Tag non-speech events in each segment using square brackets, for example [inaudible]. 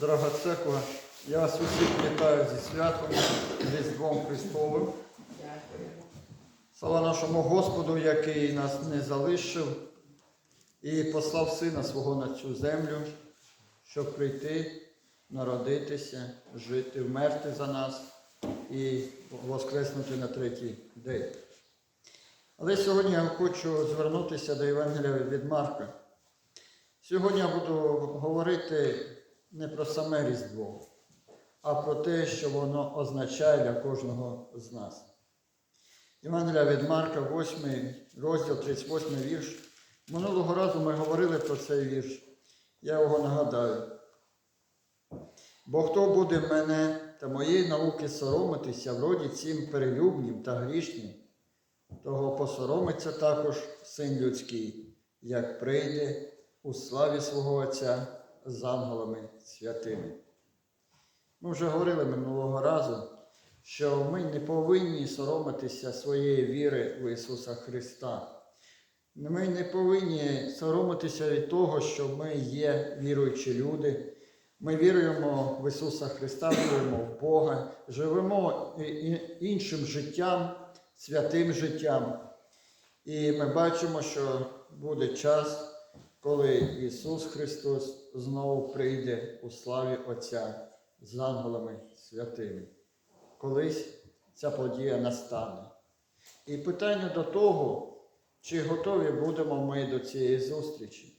Дорога церква, я вас усіх вітаю зі святом, Різдвом Христовим. Слава нашому Господу, який нас не залишив і послав Сина свого на цю землю, щоб прийти, народитися, жити, вмерти за нас і воскреснути на третій день. Але сьогодні я хочу звернутися до Євангелія від Марка. Сьогодні я буду говорити не про саме Різдво, а про те, що воно означає для кожного з нас. Євангелія від Марка, 8 розділ, 38 вірш. Минулого разу ми говорили про цей вірш. Я його нагадаю. Бо хто буде мене та моєї науки соромитися в роді цим перелюбнім та грішнім, того посоромиться також син людський, як прийде у славі свого Отця з ангелами святими. Ми вже говорили минулого разу, що ми не повинні соромитися своєї віри в Ісуса Христа. Ми не повинні соромитися від того, що ми є віруючі люди. Ми віруємо в Ісуса Христа, віруємо в Бога, живемо іншим життям, святим життям. І ми бачимо, що буде час, коли Ісус Христос знову прийде у славі Отця з ангелами святими. Колись ця подія настане. І питання до того, чи готові будемо ми до цієї зустрічі.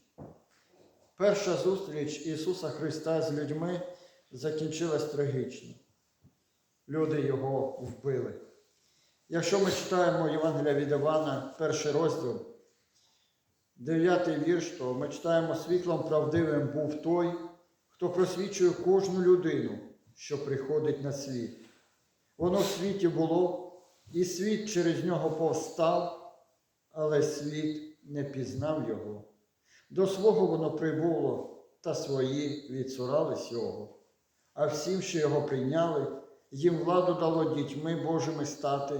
Перша зустріч Ісуса Христа з людьми закінчилась трагічно. Люди його вбили. Якщо ми читаємо Євангелія від Івана, перший розділ, дев'ятий вірш, то ми читаємо світлом правдивим був той, хто просвічує кожну людину, що приходить на світ. Воно в світі було, і світ через нього повстав, але світ не пізнав його. До свого воно прибуло, та свої відсурались його. А всім, що його прийняли, їм владу дало дітьми Божими стати,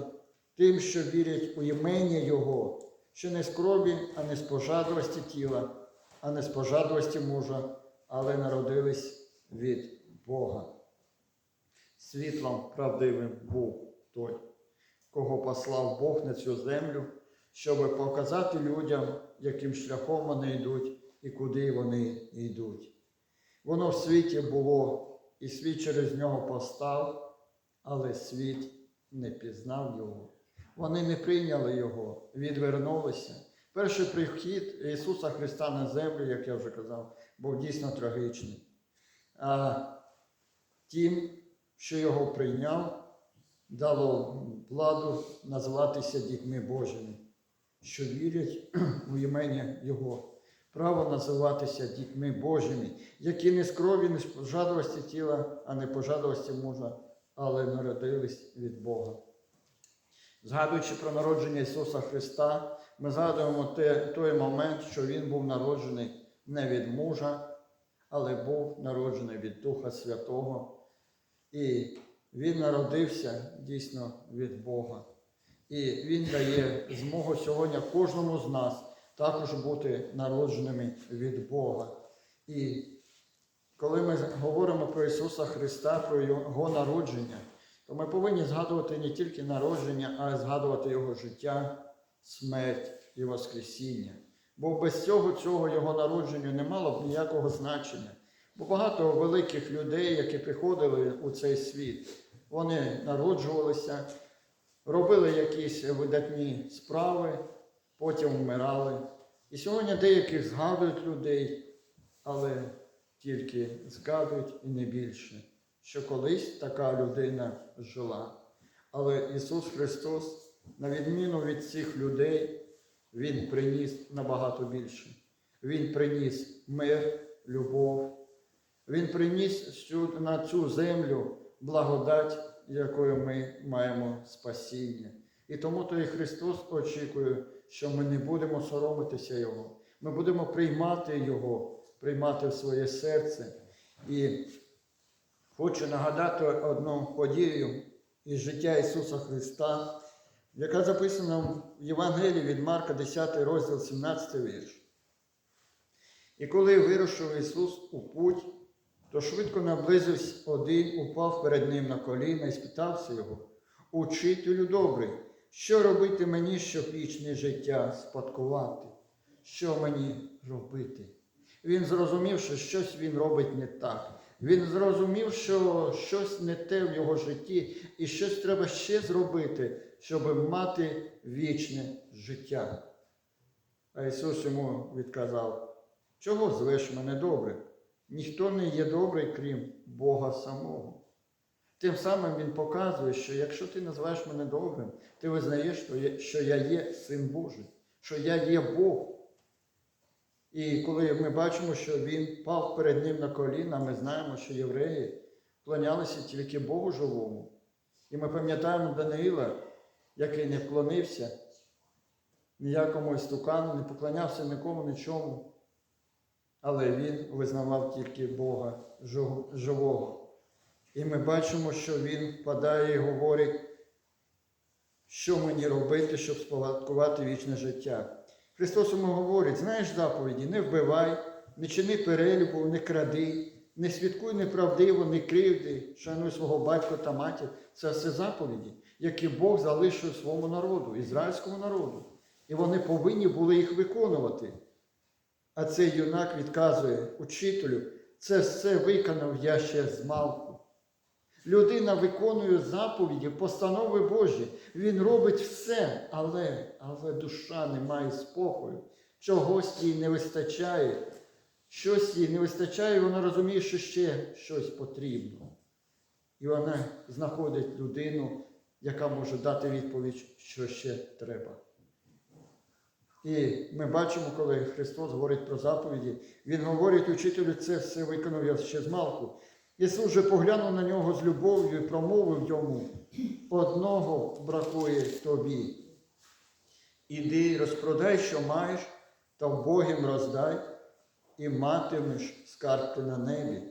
тим, що вірять у імення Його, що не з крові, а не з пожадливості тіла, а не з пожадливості мужа, але народились від Бога. Світлом правдивим був той, кого послав Бог на цю землю, щоб показати людям, яким шляхом вони йдуть і куди вони йдуть. Воно в світі було, і світ через нього постав, але світ не пізнав його. Вони не прийняли його, відвернулися. Перший прихід Ісуса Христа на землю, як я вже казав, був дійсно трагічний. А тим, що його прийняв, дало владу називатися дітьми Божими, що вірять у імення Його. Право називатися дітьми Божими, які не з крові, не з пожадливості тіла, а не пожадливості мужа, але народились від Бога. Згадуючи про народження Ісуса Христа, ми згадуємо той момент, що Він був народжений не від мужа, але був народжений від Духа Святого. І Він народився дійсно від Бога. І Він дає змогу сьогодні кожному з нас також бути народженими від Бога. І коли ми говоримо про Ісуса Христа, про Його народження, то ми повинні згадувати не тільки народження, а й згадувати Його життя, смерть і Воскресіння. Бо без цього цього Його народження не мало б ніякого значення. Бо багато великих людей, які приходили у цей світ, вони народжувалися, робили якісь видатні справи, потім вмирали. І сьогодні деякі згадують людей, але тільки згадують і не більше, що колись така людина жила. Але Ісус Христос, на відміну від цих людей, Він приніс набагато більше. Він приніс мир, любов. Він приніс на цю землю благодать, якою ми маємо спасіння. І тому то і Христос очікує, що ми не будемо соромитися Його. Ми будемо приймати Його, приймати в своє серце. І хочу нагадати одну подію із життя Ісуса Христа, яка записана в Євангелії від Марка, 10 розділ, 17 вірш. І коли вирушив Ісус у путь, То швидко наблизився один, упав перед ним на коліна і спитався його, Учителю добрий, що робити мені, щоб вічне життя спадкувати? Що мені робити? Він зрозумів, що щось він робить не так. Він зрозумів, що щось не те в його житті, і щось треба ще зробити, щоб мати вічне життя. А Ісус йому відказав, чого звеш мене добре? Ніхто не є добрий, крім Бога самого. Тим самим Він показує, що якщо ти називаєш мене добрим, ти визнаєш, що я- є син Божий, що я є Бог. І коли ми бачимо, що він пав перед ним на коліна, ми знаємо, що євреї вклонялися тільки Богу живому. І ми пам'ятаємо Даниїла, який не вклонився ніякому істукану, не поклонявся нікому нічому. Але він визнавав тільки Бога живого. І ми бачимо, що він впадає і говорить, що мені робити, щоб спогадкувати вічне життя. Христос йому говорить, знаєш заповіді, не вбивай, не чини перелюбу, не кради, не свідкуй неправдиво, не кривди, шануй свого батька та матір. Це все заповіді, які Бог залишив своєму народу, ізраїльському народу. І вони повинні були їх виконувати. А цей юнак відказує учителю, це все виконав я ще з малку. Людина виконує заповіді, постанови Божі. Він робить все, але, але душа не має спокою. Чогось їй не вистачає. Щось їй не вистачає, вона розуміє, що ще щось потрібно. І вона знаходить людину, яка може дати відповідь, що ще треба. І ми бачимо, коли Христос говорить про заповіді, Він говорить учителю, це все виконав я ще з малку. Ісус же поглянув на нього з любов'ю і промовив йому, одного бракує тобі. Іди, розпродай, що маєш, та вбогим роздай, і матимеш скарб на небі.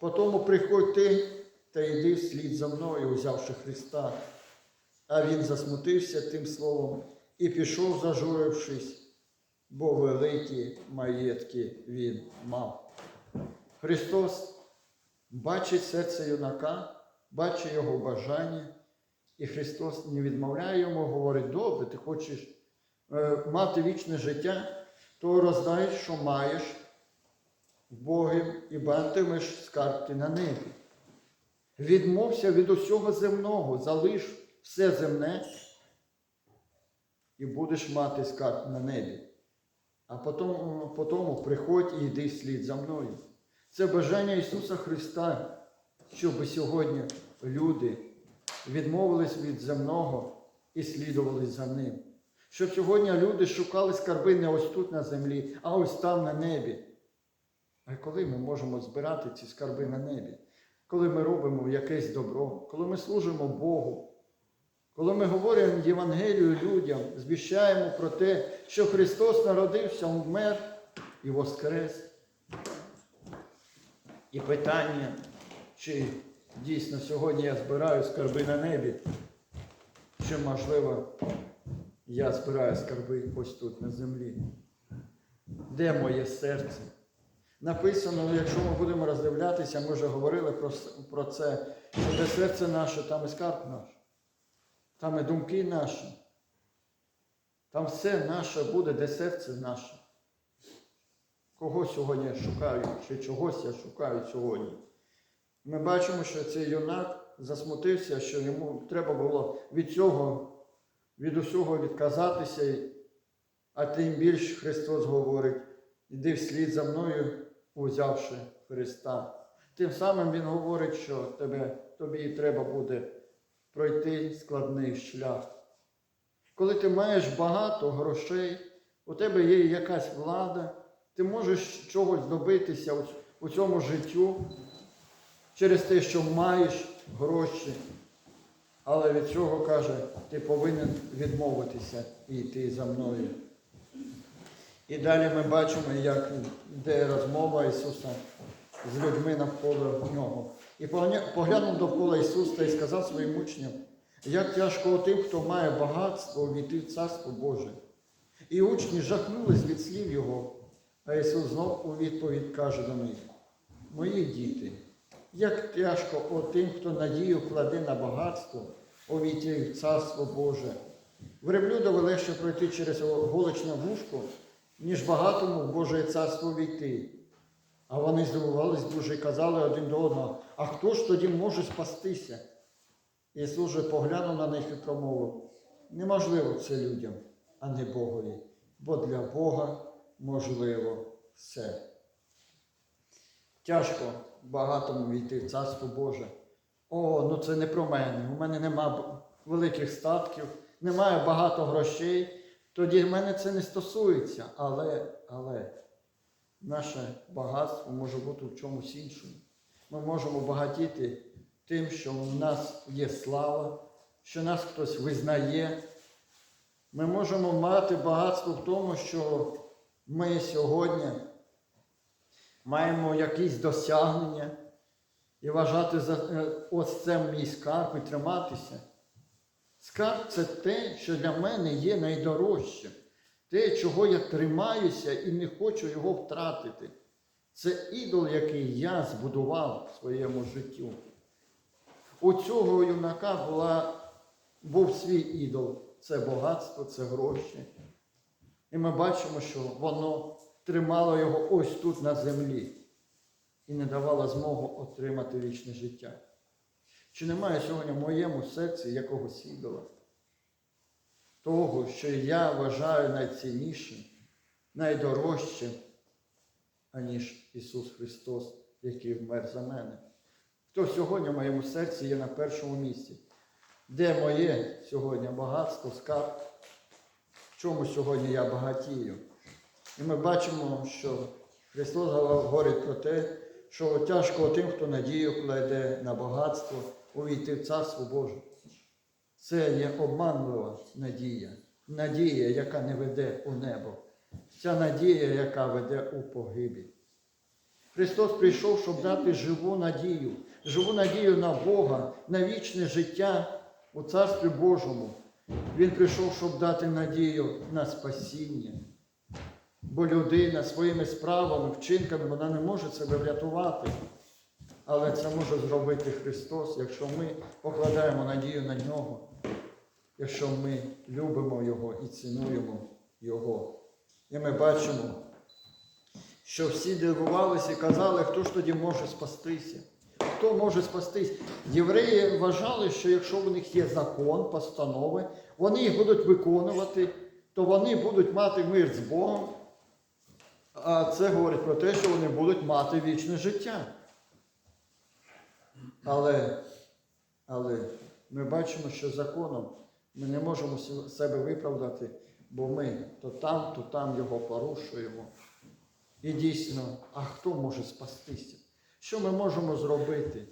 Потому приходь ти та йди вслід за мною, узявши Христа. А він засмутився тим словом і пішов, зажурившись, бо великі маєтки він мав. Христос бачить серце юнака, бачить його бажання, і Христос не відмовляє йому, говорить, добре, ти хочеш е, мати вічне життя, то роздай, що маєш Богом і батимеш скарб ти на небі. Відмовся від усього земного, залиш все земне і будеш мати скарб на небі. А потім, потім приходь і йди вслід за мною. Це бажання Ісуса Христа, щоб сьогодні люди відмовились від земного і слідували за Ним. Щоб сьогодні люди шукали скарби не ось тут на землі, а ось там на небі. А коли ми можемо збирати ці скарби на небі? Коли ми робимо якесь добро, коли ми служимо Богу, коли ми говоримо Євангелію людям, звіщаємо про те, що Христос народився, вмер і воскрес. І питання, чи дійсно сьогодні я збираю скарби на небі, чи можливо я збираю скарби ось тут на землі. Де моє серце? Написано, якщо ми будемо роздивлятися, ми вже говорили про, про це, що де серце наше, там і скарб наш, там і думки наші. Там все наше буде, де серце наше. Кого сьогодні я шукаю, чи чогось я шукаю сьогодні. Ми бачимо, що цей юнак засмутився, що йому треба було від цього, від усього відказатися, а тим більш Христос говорить, іди вслід за мною, узявши Христа. Тим самим Він говорить, що тебе, тобі треба буде пройти складний шлях. Коли ти маєш багато грошей, у тебе є якась влада, ти можеш чогось добитися у- цьому життю через те, що маєш гроші. Але від цього каже, ти повинен відмовитися і йти за мною. І далі ми бачимо, як йде розмова Ісуса з людьми навколо нього. І поглянув довкола Ісуса і сказав своїм учням, як тяжко тим, хто має багатство, увійти в Царство Боже. І учні жахнулись від слів Його, а Ісус знов у відповідь каже до них, мої діти, як тяжко отим, хто надію кладе на багатство, увійти в Царство Боже. Верблюдові легше пройти через голочне вушко, ніж багатому в Боже царство війти. А вони здивувались дуже і казали один до одного, а хто ж тоді може спастися? Ісус же поглянув на них і промовив, неможливо це людям, а не Богові, бо для Бога можливо все. Тяжко багатому війти в Царство Боже. О, ну це не про мене. У мене нема великих статків, немає багато грошей. Тоді мене це не стосується. Але, але наше багатство може бути в чомусь іншому. Ми можемо багатіти тим, що в нас є слава, що нас хтось визнає. Ми можемо мати багатство в тому, що ми сьогодні маємо якісь досягнення і вважати за е, ось це мій скарб і триматися. Скарб це те, що для мене є найдорожчим, те, чого я тримаюся і не хочу його втратити. Це ідол, який я збудував в своєму життю. У цього юнака була, був свій ідол. Це багатство, це гроші. І ми бачимо, що воно тримало його ось тут на землі і не давало змогу отримати вічне життя. Чи немає сьогодні в моєму серці якогось ідола? Того, що я вважаю найціннішим, найдорожчим, аніж Ісус Христос, який вмер за мене. Хто сьогодні в моєму серці є на першому місці? Де моє сьогодні багатство, скарб? Чому сьогодні я багатію? І ми бачимо, що Христос говорить про те, що тяжко тим, хто надію кладе на багатство, увійти в Царство Боже. Це є обманлива надія, надія, яка не веде у небо, ця надія, яка веде у погибель. Христос прийшов, щоб дати живу надію, живу надію на Бога, на вічне життя у Царстві Божому. Він прийшов, щоб дати надію на спасіння. Бо людина своїми справами, вчинками, вона не може себе врятувати. Але це може зробити Христос, якщо ми покладаємо надію на нього, якщо ми любимо Його і цінуємо Його. І ми бачимо, що всі дивувалися і казали, хто ж тоді може спастися. Хто може спастись? Євреї вважали, що якщо в них є закон, постанови, вони їх будуть виконувати, то вони будуть мати мир з Богом. А це говорить про те, що вони будуть мати вічне життя. Але, але ми бачимо, що законом ми не можемо себе виправдати, бо ми то там, то там його порушуємо. І дійсно, а хто може спастися? Що ми можемо зробити?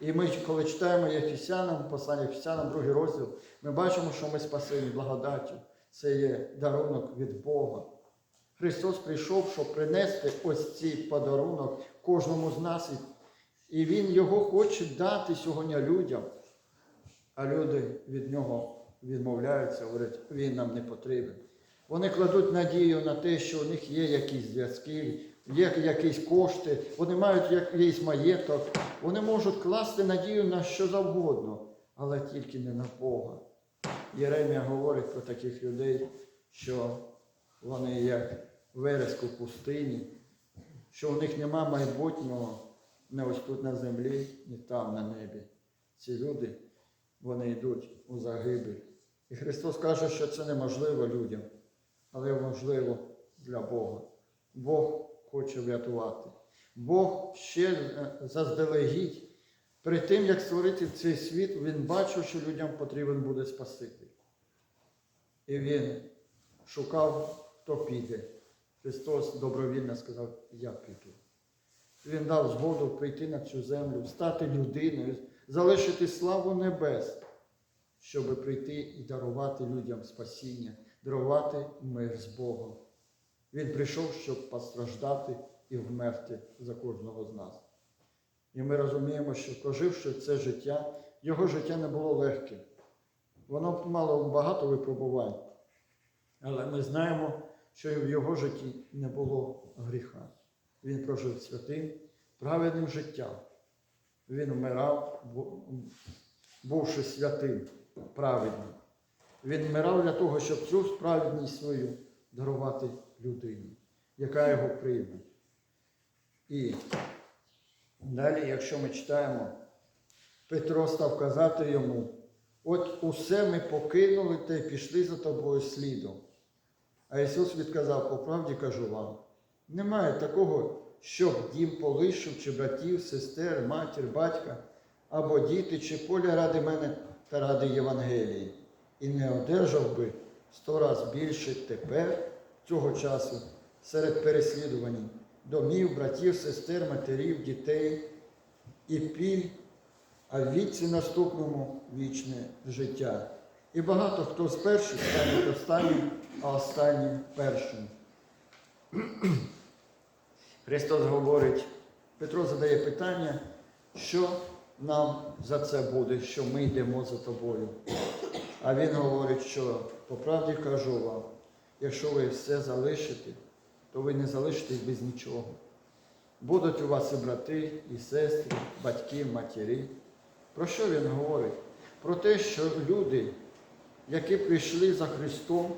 І ми, коли читаємо Єфісянам, послання Єфісянам, другий розділ, ми бачимо, що ми спасені благодаттю. Це є дарунок від Бога. Христос прийшов, щоб принести ось цей подарунок кожному з нас. І Він його хоче дати сьогодні людям. А люди від нього відмовляються, говорять, він нам не потрібен. Вони кладуть надію на те, що у них є якісь зв'язки, є якісь кошти, вони мають якийсь маєток, вони можуть класти надію на що завгодно, але тільки не на Бога. Єремія говорить про таких людей, що вони як вереск у пустині, що у них нема майбутнього не ось тут на землі, ні там на небі. Ці люди, вони йдуть у загибель. І Христос каже, що це неможливо людям, але можливо для Бога. Бог хоче врятувати. Бог ще е, заздалегідь, перед тим, як створити цей світ, Він бачив, що людям потрібен буде Спаситель. І Він шукав, хто піде. Христос добровільно сказав, я піду. Він дав згоду прийти на цю землю, стати людиною, залишити славу небес, щоб прийти і дарувати людям спасіння, дарувати мир з Богом. Він прийшов, щоб постраждати і вмерти за кожного з нас. І ми розуміємо, що проживши це життя, його життя не було легким. Воно мало багато випробувань. Але ми знаємо, що в його житті не було гріха. Він прожив святим, праведним життям. Він вмирав, бувши святим, праведним. Він вмирав для того, щоб цю справедність свою дарувати людині, яка його прийме. І далі, якщо ми читаємо, Петро став казати йому, от усе ми покинули та й пішли за тобою слідом. А Ісус відказав, по правді кажу вам, немає такого, щоб дім полишив, чи братів, сестер, матір, батька, або діти, чи поля ради мене та ради Євангелії, і не одержав би сто раз більше тепер, цього часу, серед переслідувань, домів, братів, сестер, матерів, дітей і піль, а в віці наступному вічне життя. І багато хто з перших стане останнім, а останнім першим. [clears throat] Христос говорить, Петро задає питання, що нам за це буде, що ми йдемо за тобою. А він говорить, що по правді кажу вам, якщо ви все залишите, то ви не залишитесь без нічого. Будуть у вас і брати, і сестри, батьки, матері. Про що він говорить? Про те, що люди, які прийшли за Христом,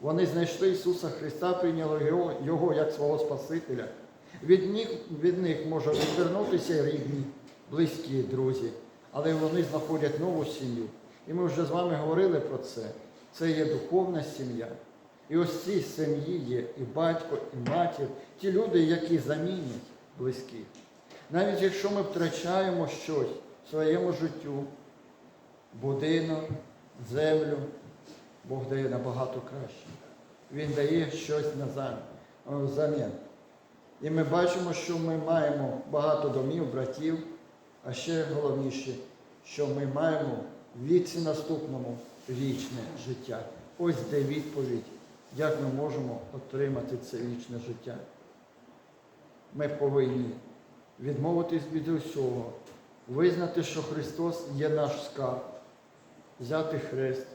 вони знайшли Ісуса Христа, прийняли Його, Його як свого Спасителя. Від них, від них може відвернутися рідні, близькі друзі, але вони знаходять нову сім'ю. І ми вже з вами говорили про це. Це є духовна сім'я. І ось ці сім'ї є і батько, і матір, ті люди, які замінять близьких. Навіть якщо ми втрачаємо щось в своєму життю, будинок, землю, Бог дає набагато краще. Він дає щось назад, взамін. І ми бачимо, що ми маємо багато домів, братів, а ще головніше, що ми маємо віці наступному вічне життя. Ось де відповідь, як ми можемо отримати це вічне життя. Ми повинні відмовитись від усього, визнати, що Христос є наш скарб, взяти хрест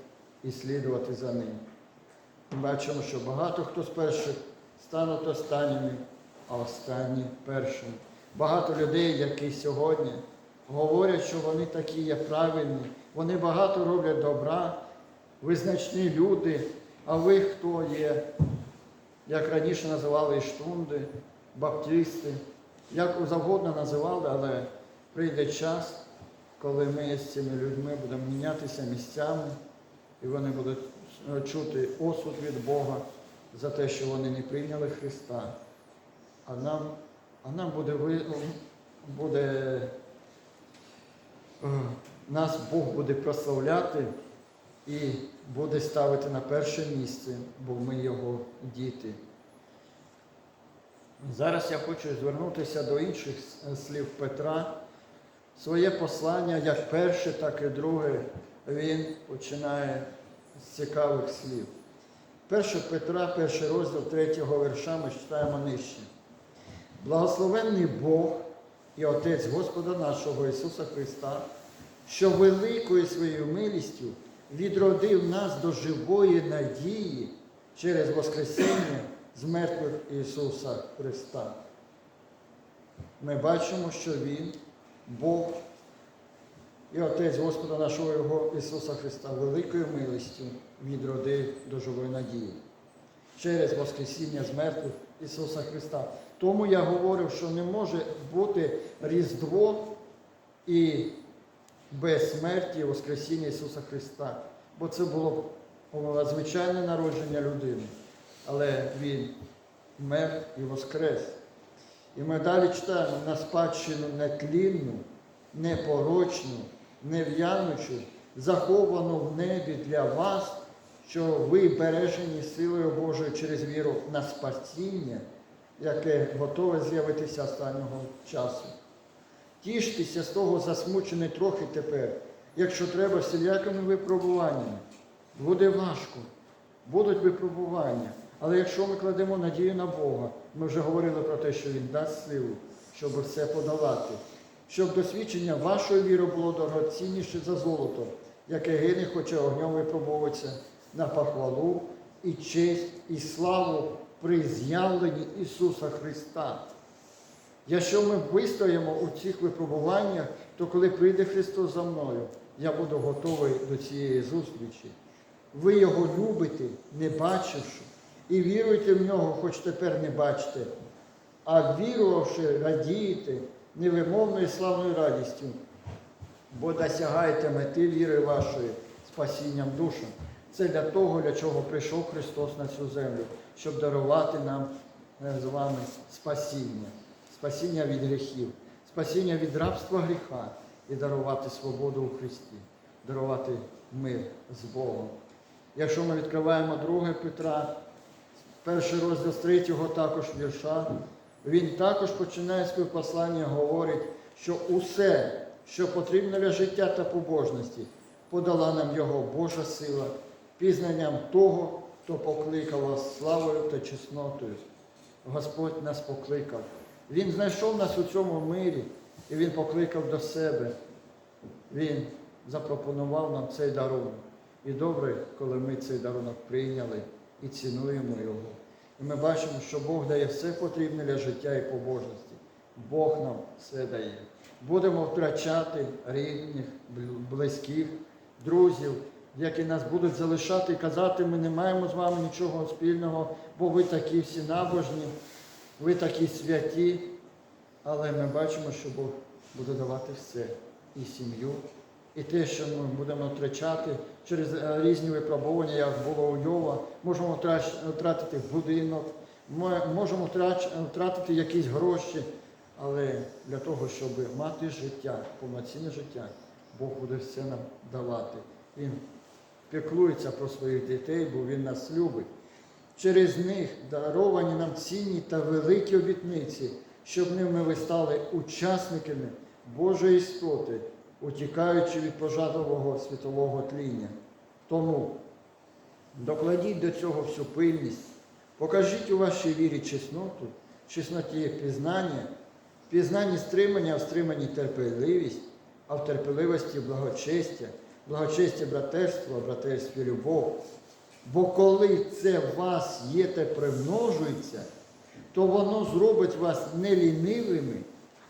і слідувати за ним. Ми бачимо, що багато хто з перших стануть останніми, а останні першими. Багато людей, які сьогодні говорять, що вони такі є правильні, вони багато роблять добра, визначні люди, а ви хто є, як раніше називали іштунди, баптисти, як завгодно називали, але прийде час, коли ми з цими людьми будемо мінятися місцями, і вони будуть е, чути осуд від Бога за те, що вони не прийняли Христа. А нам, а нам буде, буде е, нас Бог буде прославляти і буде ставити на перше місце, бо ми його діти. Зараз я хочу звернутися до інших слів Петра. Своє послання, як перше, так і друге, він починає з цікавих слів. Перше Петра, перший розділ третього вірша ми читаємо нижче. Благословенний Бог і Отець Господа нашого Ісуса Христа, що великою своєю милістю відродив нас до живої надії через Воскресіння з мертвих Ісуса Христа. Ми бачимо, що Він, Бог і Отець Господа нашого Його Ісуса Христа, великою милістю відродив до живої надії через Воскресіння з мертвих Ісуса Христа. Тому я говорив, що не може бути Різдво і без смерті і Воскресіння Ісуса Христа. Бо це було звичайне народження людини. Але Він мер і воскрес. І ми далі читаємо на спадщину нетлінну, непорочну, нев'янучу, заховану в небі для вас, що ви бережені силою Божою через віру на спасіння, яке готове з'явитися останнього часу. Тіштеся з того засмучений трохи тепер, якщо треба всілякими випробуваннями. Буде важко, будуть випробування. Але якщо ми кладемо надію на Бога, ми вже говорили про те, що Він дасть силу, щоб все подолати, щоб досвідчення вашої віри було дорогоцінніше за золото, яке гине, хоча огнем випробовується на похвалу і честь, і славу при з'явленні Ісуса Христа. Якщо ми вистоїмо у цих випробуваннях, то коли прийде Христос за мною, я буду готовий до цієї зустрічі. Ви його любите, не бачивши, і віруєте в нього, хоч тепер не бачите, а вірувавши, радієте невимовною славною радістю, бо досягаєте мети віри вашої спасінням душам. Це для того, для чого прийшов Христос на цю землю, щоб дарувати нам е, з вами спасіння, спасіння від гріхів, спасіння від рабства гріха і дарувати свободу у Христі, дарувати мир з Богом. Якщо ми відкриваємо 2 Петра, перший розділ з 3 також вірша, він також починає своє послання, говорить, що усе, що потрібно для життя та побожності, подала нам його Божа сила, пізнанням того, хто покликав вас славою та чеснотою. Господь нас покликав. Він знайшов нас у цьому мирі і Він покликав до себе. Він запропонував нам цей дарунок. І добре, коли ми цей дарунок прийняли і цінуємо його. І ми бачимо, що Бог дає все потрібне для життя і побожності. Бог нам все дає. Будемо втрачати рідних, близьких, друзів, які нас будуть залишати і казати, ми не маємо з вами нічого спільного, бо ви такі всі набожні, ви такі святі. Але ми бачимо, що Бог буде давати все і сім'ю, і те, що ми будемо втрачати через е, різні випробування, як було у Йова, можемо втратити будинок, мо- можемо втратити якісь гроші, але для того, щоб мати життя, повноцінне життя, Бог буде все нам давати. Він піклується про своїх дітей, бо Він нас любить. Через них даровані нам цінні та великі обітниці, щоб ними ви стали учасниками Божої істоти, утікаючи від пожадового світового тління. Тому докладіть до цього всю пильність, покажіть у вашій вірі чесноту, чесноті пізнання, пізнанні стримання, а в стриманні терпеливість, а в терпеливості благочестя, благочестя братерство, братерстві любов. Бо коли це в вас є та примножується, то воно зробить вас не лінивими,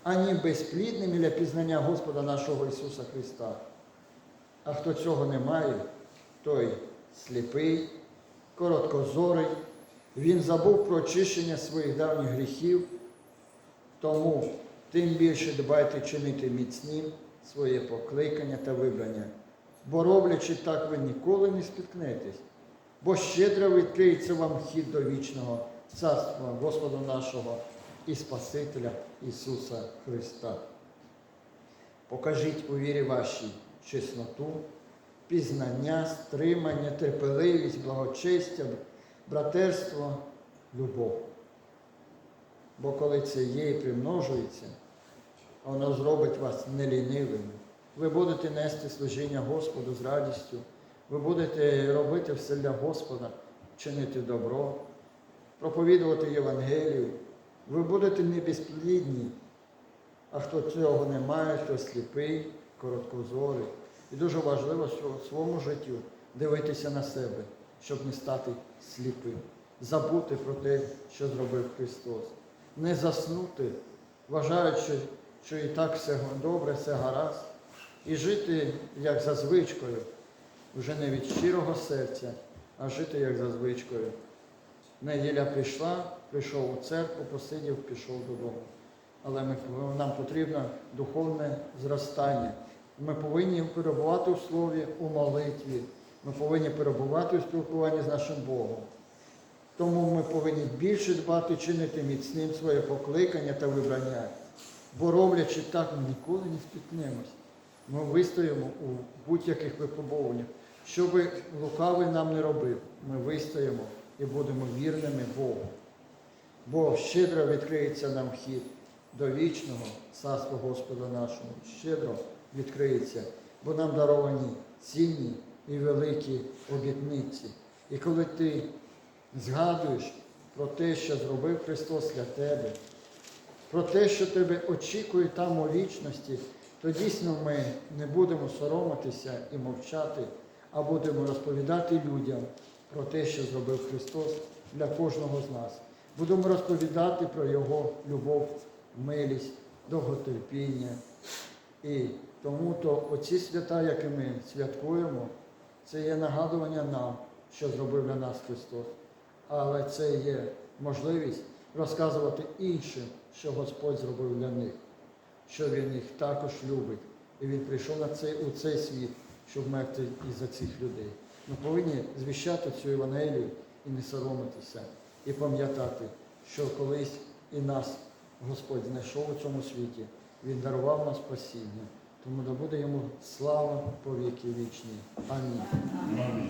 ані безплідними для пізнання Господа нашого Ісуса Христа. А хто цього не має, той сліпий, короткозорий, він забув про очищення своїх давніх гріхів, тому тим більше дбайте чинити міцним своє покликання та вибрання, бо роблячи так, ви ніколи не спіткнетесь, бо щедро відкриється вам хід до вічного царства Господа нашого і Спасителя Ісуса Христа. Покажіть у вірі вашій чесноту, пізнання, стримання, терпеливість, благочестя, братерство, любов. Бо коли це є і примножується, воно зробить вас нелінивими. Ви будете нести служіння Господу з радістю, ви будете робити все для Господа, чинити добро, проповідувати Євангелію. Ви будете не безплідні, а хто цього не має, хто сліпий, короткозорий. І дуже важливо що в своєму житті дивитися на себе, щоб не стати сліпим, забути про те, що зробив Христос, не заснути, вважаючи, що і так все добре, все гаразд, і жити як за звичкою, вже не від щирого серця, а жити як за звичкою. Неділя прийшла, прийшов у церкву, посидів, пішов додому. Але ми, нам потрібно духовне зростання. Ми повинні перебувати у слові, у молитві. Ми повинні перебувати у спілкуванні з нашим Богом. Тому ми повинні більше дбати, чинити міцним своє покликання та вибрання. Бо роблячи так, ми ніколи не спіткнемось. Ми вистоїмо у будь-яких випробуваннях. Що би лукавий нам не робив, ми вистоїмо і будемо вірними Богу. Бо щедро відкриється нам хід до вічного царства Господа нашого. Щедро відкриється, бо нам даровані цінні і великі обітниці. І коли ти згадуєш про те, що зробив Христос для тебе, про те, що тебе очікує там у вічності, то дійсно ми не будемо соромитися і мовчати, а будемо розповідати людям про те, що зробив Христос для кожного з нас. Будемо розповідати про Його любов милість, довготерпіння. І тому то оці свята, які ми святкуємо, це є нагадування нам, що зробив для нас Христос. Але це є можливість розказувати іншим, що Господь зробив для них, що Він їх також любить. І Він прийшов на цей, у цей світ, щоб мерти і за цих людей. Ми повинні звіщати цю Євангелію і не соромитися, і пам'ятати, що колись і нас Господь знайшов у цьому світі, Він дарував нам спасіння. Тому да буде йому слава по віки вічні. Амінь.